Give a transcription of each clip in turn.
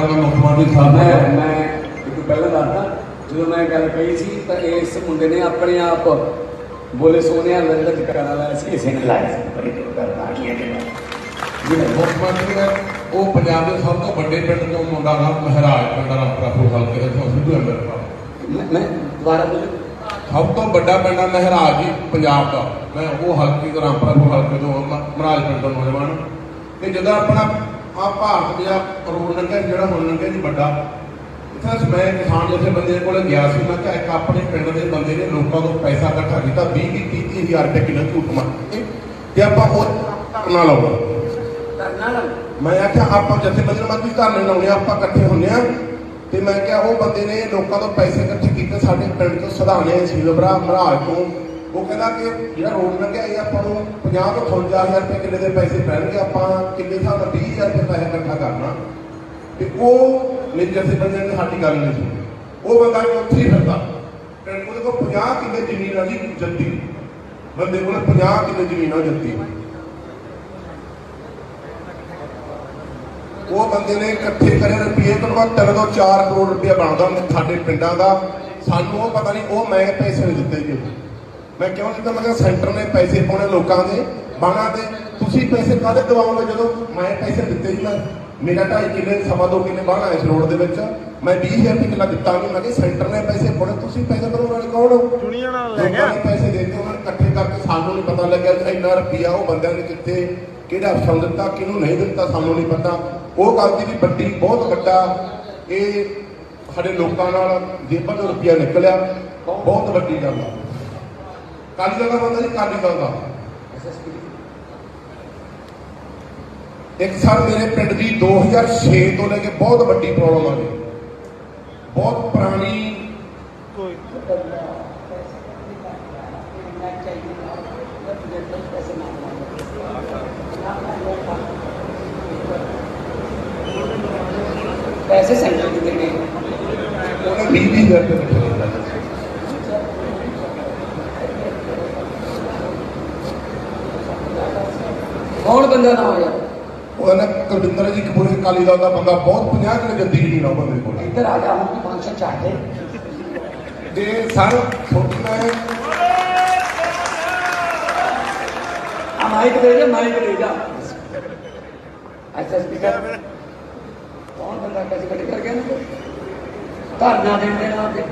ਦਾ ਮੁੱਖ ਮੰਤਰੀ ਸਾਹਿਬ ਮੈਂ ਹੈ। ਮੈਂ ਇੱਕ ਪਹਿਲਾਂ ਦੱਸਦਾ ਜਦੋਂ ਮੈਂ ਗੱਲ ਕਹੀ ਸੀ ਤਾਂ ਇਸ ਮੁੰਡੇ ਨੇ ਆਪਣੇ ਆਪ ਬੋਲੇ ਸੋਨਿਆ ਲੰਦਰ ਟਿਕਾਣਾ ਲਾਇਆ ਸੀ। ਇਸੇ ਨੇ ਲਾਇਆ ਸੀ ਬੜੀ ਕਰਦਾ ਕੀ ਹੈ ਜਿਹੜਾ ਮੁੱਖ ਮੰਤਰੀ ਹੈ ਉਹ ਪੰਜਾਬ ਦੇ ਸਭ ਤੋਂ ਵੱਡੇ ਪਿੰਡ ਤੋਂ ਮੁੰਡਾ ਨਾ ਮਹਾਰਾਜ ਪਿੰਡ ਦਾ ਰਾਮਪੁਰ ਹਲਕੇ ਦਾ ਤੋਂ ਸਿੱਧੂ ਅੰਦਰ ਮੈਂ ਮੈਂ ਦੁਬਾਰਾ ਬੋਲ? ਸਭ ਤੋਂ ਵੱਡਾ ਪਿੰਡ ਹੈ ਮਹਾਰਾਜ ਜੀ ਪੰਜਾਬ ਦਾ। ਮੈਂ ਉਹ ਹਲਕੇ ਤੋਂ ਰਾਮਪੁਰ ਹਲਕੇ ਤੋਂ ਮਹਾਰਾਜ ਪਿੰਡ ਤੋਂ ਨੌਜਵਾਨ। ਤੇ ਜਦੋਂ ਆਪਣਾ ਆ ਭਾਰਤ ਦਾ ਰੋਡ ਲੰਘਿਆ ਜਿਹੜਾ ਹੁਣ ਲੰਘਿਆ ਜੀ ਵੱਡਾ। ਇੱਥੇ ਮੈਂ ਕਿਸਾਨ ਜਿਥੇ ਬੰਦੇ ਕੋਲ ਗਿਆ ਸੀ ਮੈਂ ਕਿਹਾ ਇੱਕ ਆਪਣੇ ਪਿੰਡ ਦੇ ਬੰਦੇ ਨੇ ਲੋਕਾਂ ਤੋਂ ਪੈਸਾ ਇਕੱਠਾ ਕੀਤਾ 20 20 30 ਹਜ਼ਾਰ ਰੁਪਏ ਕਿਲੋ ਝੂਠ ਮਾਰ। ਕੇ ਤੇ ਆਪਾਂ ਉਹ ਧਰਨਾ ਲਾਉਣਾ। ਕਰਨਾ ਨਾ ਮੈਂ ਆਖਿਆ ਆਪਾਂ ਜਿੱਥੇ ਬੰਦੇ ਨੂੰ ਵੀ ਧਰਨੇ ਲਾਉਣੇ ਆ, ਆਪਾਂ ਇਕੱਠੇ ਹੁੰਨੇ ਆ। ਤੇ ਮੈਂ ਕਿਹਾ ਉਹ ਬੰਦੇ ਨੇ ਲੋਕਾਂ ਤੋਂ ਪੈਸੇ ਇਕੱਠੇ ਕੀਤੇ ਸਾਡੇ ਪਿੰਡ ਤੋਂ ਸਧਾਣੇ ਸਿਲਵਰਾ ਮਹਾਰਾਜ ਤੋਂ ਉਹ ਕਹਿੰਦਾ ਕਿ ਜਿਹੜਾ ਰੋਡ ਲੰਘਿਆ ਇਹ ਆਪਾਂ ਨੂੰ 50 ਤੋਂ 58000 ਰੁਪਏ ਕਿੱਲੇ ਦੇ ਪੈਸੇ ਪੈਣਗੇ, ਆਪਾਂ ਕਿੱਲੇ ਹਿਸਾਬ ਨਾਲ 20000 ਰੁਪਏ ਪੈਸੇ ਇਕੱਠਾ ਕਰਨਾ। ਤੇ ਉਹ ਮੇਰੇ ਜਿੱਥੇ ਬੰਦੇ ਨੇ ਸਾਡੀ ਗੱਲ ਨਹੀਂ ਸੁਣੀ। ਉਹ ਬੰਦਾ ਉੱਥੇ ਹੀ ਫਿਰਦਾ। ਪਿੰਡ ਉਹਦੇ ਕੋਲ 50 ਕਿੱਲੇ ਜ਼ਮੀਨ ਆ ਜੀ ਜੱਦੀ। ਬੰਦੇ ਕੋਲ 50 ਕਿੱਲੇ ਜ਼ਮੀਨ ਆ ਜੱਦੀ। ਉਹ ਬੰਦੇ ਨੇ ਇਕੱਠੇ ਕਰੇ ਰੁਪਏ ਤੋਂ ਬਾਅਦ 3 ਤੋਂ 4 ਕਰੋੜ ਰੁਪਏ ਬਣਦਾ ਸਾਡੇ ਪਿੰਡਾਂ ਦਾ। ਸਾਨੂੰ ਉਹ ਪਤਾ ਨਹੀਂ, ਉਹ ਮੈਂ ਪੈਸੇ ਨਹੀਂ ਦਿੱਤੇ ਜੀ। ਮੈਂ ਕਿਉਂ ਦਿੱਤਾ ਮੈਂ ਕਿਹਾ ਸੈਂਟਰ ਨੇ ਪੈਸੇ ਪਾਉਣੇ ਲੋਕਾਂ ਦੇ ਬਾਣਾ ਤੇ ਤੁਸੀਂ ਪੈਸੇ ਕਾਹਦੇ ਦਵਾਓਗੇ ਜਦੋਂ ਮੈਂ ਪੈਸੇ ਦਿੱਤੇ ਜੀ ਮੈਂ ਮੇਰਾ ਢਾਈ ਕਿੱਲੇ ਸਵਾ ਦੋ ਕਿੱਲੇ ਬਾਣਾ ਇਸ ਰੋਡ ਦੇ ਵਿੱਚ। ਮੈਂ 20000 ਰੁਪਏ ਕਿੱਲਾ ਦਿੱਤਾ ਨਹੀਂ ਮੈਂ ਸੈਂਟਰ ਨੇ ਪੈਸੇ ਪਾਉਣੇ ਤੁਸੀਂ ਪੈਸੇ ਭਰਨ ਵਾਲੇ ਕੌਣ ਹੋ ਦੁਨੀਆ ਨਾਲ ਲੈ ਗਿਆ। ਨੇ ਪੈਸੇ ਦਿੱਤੇ ਉਹਨਾਂ ਨੇ ਇਕੱਠੇ ਕਰਕੇ ਸਾਨੂੰ ਨਹੀਂ ਪਤਾ ਲੱਗਿਆ ਵੀ ਇੰਨਾ ਰੁਪਿਆ ਉਹ ਬੰਦਿਆਂ ਨੇ ਕਿੱਥੇ ਕਿਹੜਾ ਅਫਸਰ ਦਿੱਤਾ ਕਿਹਨੂੰ ਨਹੀਂ ਦਿੱਤਾ ਸਾਨੂੰ ਨਹੀਂ ਪਤਾ। ਉਹ ਗੱਲ ਦੀ ਵੀ ਵੱਡੀ ਬਹੁਤ ਵੱਡਾ ਇਹ ਸਾਡੇ ਲੋਕਾਂ ਨਾਲ ਜੇਬਾਂ ਤੋਂ ਰੁਪਿਆ ਨਿਕਲਿਆ। ਬਹੁਤ ਵੱਡੀ ਗੱਲ ਆ। ਕਾਲੀ ਦਲ ਦਾ ਬੰਦਾ ਜੀ ਕਾਲੀ ਦਲ ਦਾ ਇੱਕ ਸਾਲ ਮੇਰੇ ਪਿੰਡ ਦੀ 2006 ਤੋਂ ਲੈ ਕੇ ਬਹੁਤ ਵੱਡੀ ਪ੍ਰੋਬਲਮ ਆ ਗਈ ਬਹੁਤ ਪੁਰਾਣੀ ਕੋਈ ਪੈਸੇ ਸੈਂਟਰ ਕਿਤੇ ਗਏ ਉਹਨੇ 20 20 ਹਜ਼ਾਰ ਰੁਪਏ ਦਿੱਤੇ ਕੌਣ ਬੰਦਾ ਨਾ ਹੋਇਆ। ਉਹਦਾ ਨਾ ਕੁਲਵਿੰਦਰ ਜੀ ਕਪੂਰ ਕਾਲੀ ਦਾ ਬੰਦਾ ਬਹੁਤ 50 ਕਿਲੋ ਜੱਦੀ ਆ ਉਹ ਬੰਦੇ ਕੋਲ। ਇੱਧਰ ਆ ਜਾ ਹੁਣ ਫੰਕਸ਼ਨ ਚਾਹਤੇ ਤੇ ਸਰ ਸੋਚਣਾ ਹੈ ਆ ਮਾਈਕ ਦੇ ਜਾ ਮਾਈਕ ਦੇ ਜਾ। ਅੱਛਾ ਸਪੀਕਰ ਕੌਣ ਬੰਦਾ कैसे ਕੱਟ ਕਰ ਗਿਆ ਨਾ? ਧਰਨਾ ਦੇਣ ਦੇ ਨਾਲ ਤੇ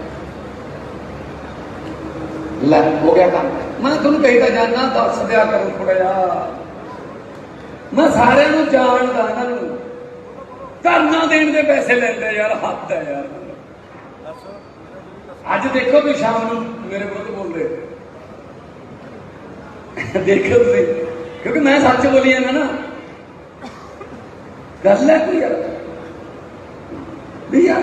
ਲੈ ਹੋ ਗਿਆ ਕੰਮ। ਮੈਂ ਤੁਹਾਨੂੰ ਕਹਿਦਾ ਜਾਨਾ ਦੱਸ ਦਿਆ ਕਰੋ ਥੋੜਾ ਜਿਹਾ। ਮੈਂ ਸਾਰਿਆਂ ਨੂੰ ਜਾਣਦਾ ਇਹਨਾਂ ਨੂੰ। ਧਰਨਾ ਦੇਣ ਦੇ ਪੈਸੇ ਲੈਂਦੇ ਯਾਰ, ਹੱਦ ਹੈ ਯਾਰ। ਅੱਜ ਦੇਖੋ ਵੀ ਸ਼ਾਮ ਨੂੰ ਮੇਰੇ ਵਿਰੁੱਧ ਬੋਲਦੇ। ਦੇਖੋ ਤੁਸੀਂ, ਕਿਉਂਕਿ ਮੈਂ ਸੱਚ ਬੋਲੀ ਜਾਂਦਾ ਨਾ। ਗੱਲ ਹੈ ਕੋਈ ਯਾਰ। ਵੀ ਯਾਰ,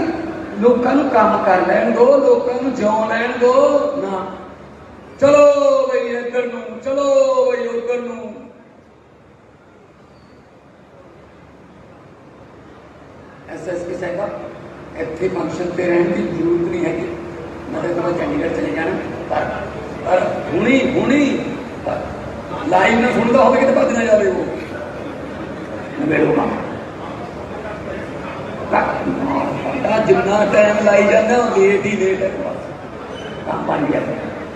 ਲੋਕਾਂ ਨੂੰ ਕੰਮ ਕਰ ਲੈਣ ਦੋ, ਲੋਕਾਂ ਨੂੰ ਜਿਉਣ ਲੈਣ ਦੋ। ਨਾ। ਚਲੋ ਬਈ ਇੱਧਰ ਨੂੰ, ਚਲੋ ਬਈ ਉੱਧਰ ਨੂੰ। ਐਸਐਸਪੀ ਸਾਹਿਬ ਇੱਥੇ ਫੰਕਸ਼ਨ ਤੇ ਰਹਿਣ ਦੀ ਜ਼ਰੂਰਤ ਨਹੀਂ ਹੈਗੀ। ਮੈਂ ਤਾਂ ਚੰਡੀਗੜ੍ਹ ਚਲੇ ਜਾਣਾ, ਪਰ ਪਰ ਹੁਣੀ ਹੁਣੀ ਲਾਈਵ ਨਾ ਸੁਣਦਾ ਹੋਵੇ ਕਿਤੇ ਭੱਜ ਨਾ ਜਾਵੇ ਉਹ। ਮੇਰੇ ਕੋਲ ਬੰਦਾ ਜਿੰਨਾ ਟਾਈਮ ਲਾਈ ਜਾਂਦਾ ਉਹ ਲੇਟ ਹੀ ਲੇਟ ਹੈ। ਕੰਮ ਬਣ ਗਿਆ।